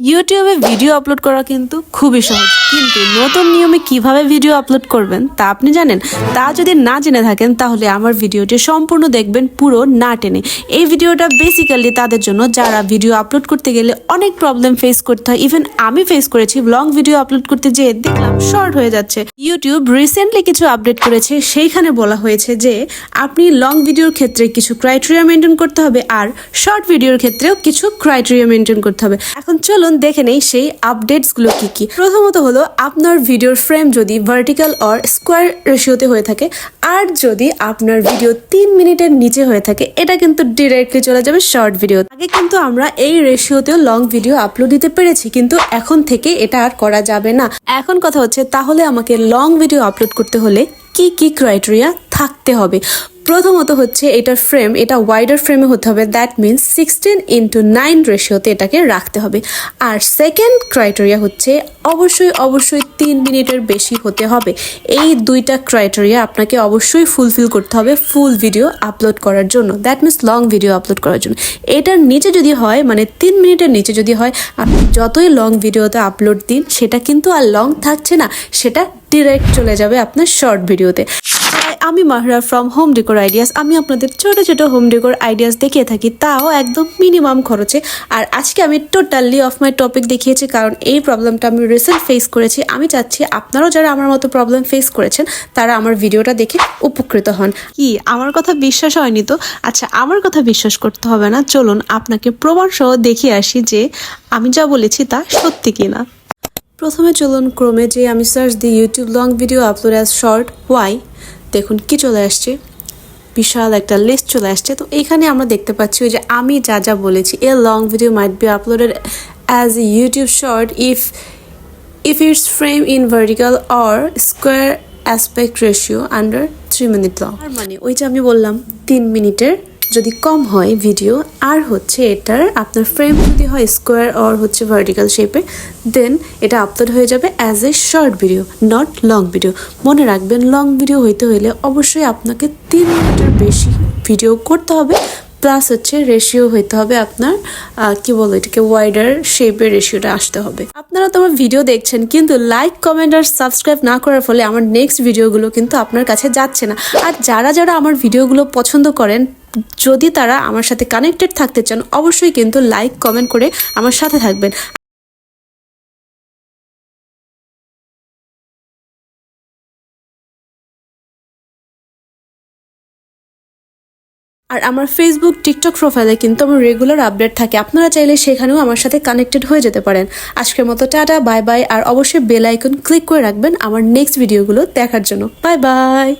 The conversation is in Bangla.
ইউটিউবে ভিডিও আপলোড করা কিন্তু খুবই সহজ। কিন্তু নতুন নিয়মে কীভাবে ভিডিও আপলোড করবেন তা আপনি জানেন? তা যদি না জেনে থাকেন, তাহলে আমার ভিডিওটি সম্পূর্ণ দেখবেন পুরো না টেনে। এই ভিডিওটা বেসিক্যালি তাদের জন্য, যারা ভিডিও আপলোড করতে গেলে অনেক প্রবলেম ফেস করতে হয়। ইভেন আমি ফেস করেছি লং ভিডিও আপলোড করতে যেয়ে দেখলাম শর্ট হয়ে যাচ্ছে। ইউটিউব রিসেন্টলি কিছু আপডেট করেছে, সেইখানে বলা হয়েছে যে, আপনি লং ভিডিওর ক্ষেত্রে কিছু ক্রাইটেরিয়া মেনটেন করতে হবে আর শর্ট ভিডিওর ক্ষেত্রেও কিছু ক্রাইটেরিয়া মেনটেন করতে হবে। এখন চলুন দেখে নেই সেই আপডেটসগুলো কি কি। প্রথমত হলো, আপনার ভিডিওর ফ্রেম যদি ভার্টিক্যাল অর স্কোয়ার রেশিওতে হয়ে থাকে, আর যদি আপনার ভিডিও তিন মিনিটের নিচে হয়ে থাকে, এটা কিন্তু ডিরেক্টলি চলে যাবে শর্ট ভিডিও আগে কিন্তু আমরা এই রেশিওতেও লং ভিডিও আপলোড দিতে পেরেছি, কিন্তু এখন থেকে এটা আর করা যাবে না। এখন কথা হচ্ছে, তাহলে আমাকে লং ভিডিও আপলোড করতে হলে কি কি ক্রাইটেরিয়া থাকতে হবে? প্রথমত হচ্ছে এটার ফ্রেম এটা ওয়াইডার ফ্রেমে হতে হবে that means sixteen into nine রেশিওতে এটাকে রাখতে হবে। আর সেকেন্ড ক্রাইটেরিয়া হচ্ছে অবশ্যই অবশ্যই তিন মিনিটের বেশি হতে হবে। এই দুইটা ক্রাইটেরিয়া আপনাকে অবশ্যই ফুলফিল করতে হবে ফুল ভিডিও আপলোড করার জন্য। That means long video upload করার জন্য। এটার নিচে যদি হয় মানে তিন মিনিটের নিচে যদি হয়, আপনি যতই লং ভিডিওতে আপলোড দিন, সেটা কিন্তু আর লং থাকছে না। সেটা ডিরেক্ট চলে যাবে আপনার শর্ট ভিডিওতে আমি Mahra from home decor ideas আমি আপনাদের ছোট ছোট হোম ডেকোর আইডিয়াস দেখিয়ে থাকি, তাও একদম মিনিমাম খরচে। আর আজকে আমি টোটালি অফ মাই টপিক দেখিয়েছি, কারণ এই প্রবলেমটা আমি রিসেন্ট ফেস করেছি। আমি চাচ্ছি আপনারাও যারা আমার মতো প্রবলেম ফেস করেছেন, তারা আমার ভিডিওটা দেখে উপকৃত হন। কি, আমার কথা বিশ্বাস হয়নি তো? আচ্ছা আমার কথা বিশ্বাস করতে হবে না। চলুন, আপনাকে প্রমাণ সহ দেখিয়ে আসি যে আমি যা বলেছি তা সত্যি কিনা। প্রথমে চলুন ক্রমে যে আমি সার্চ দিই YouTube long video upload as short why দেখুন কি চলে আসছে। বিশাল একটা লিস্ট চলে আসছে। তো এইখানে আমরা দেখতে পাচ্ছি ওই যে আমি যা যা বলেছি a long video might be uploaded as YouTube short if if it's frame vertical or square aspect ratio under 3 minute long আর মানে ওই যে আমি বললাম, তিন মিনিটের যদি কম হয় ভিডিও আর হচ্ছে এটার আপনার ফ্রেম যদি হয় স্কোয়ার অর হচ্ছে ভার্টিক্যাল শেপে দেন এটা আপলোড হয়ে যাবে as a short video not long video মনে রাখবেন লং ভিডিও হইতে হলে অবশ্যই আপনাকে তিন মিনিটের বেশি ভিডিও করতে হবে প্লাস হচ্ছে রেশিও হইতে হবে আপনার কি বলো এটাকে ওয়াইডার শেপের রেশিওটা আসতে হবে। আপনারা তো আমার ভিডিও দেখছেন, কিন্তু লাইক কমেন্ট আর সাবস্ক্রাইব না করার ফলে আমার নেক্সট ভিডিওগুলো কিন্তু আপনার কাছে যাচ্ছে না। আর যারা যারা আমার ভিডিওগুলো পছন্দ করেন যদি তারা আমার সাথে কানেক্টেড থাকতে চান, অবশ্যই কিন্তু লাইক কমেন্ট করে আমার সাথে থাকবেন। আর আমার ফেসবুক টিকটক প্রোফাইলে কিন্তু আমার রেগুলার আপডেট থাকে। আপনারা চাইলে সেখানেও আমার সাথে কানেক্টেড হয়ে যেতে পারেন। আজকের মতো টাটা বাই বাই আর অবশ্যই বেল আইকন ক্লিক করে রাখবেন আমার নেক্সট ভিডিওগুলো দেখার জন্য। Bye bye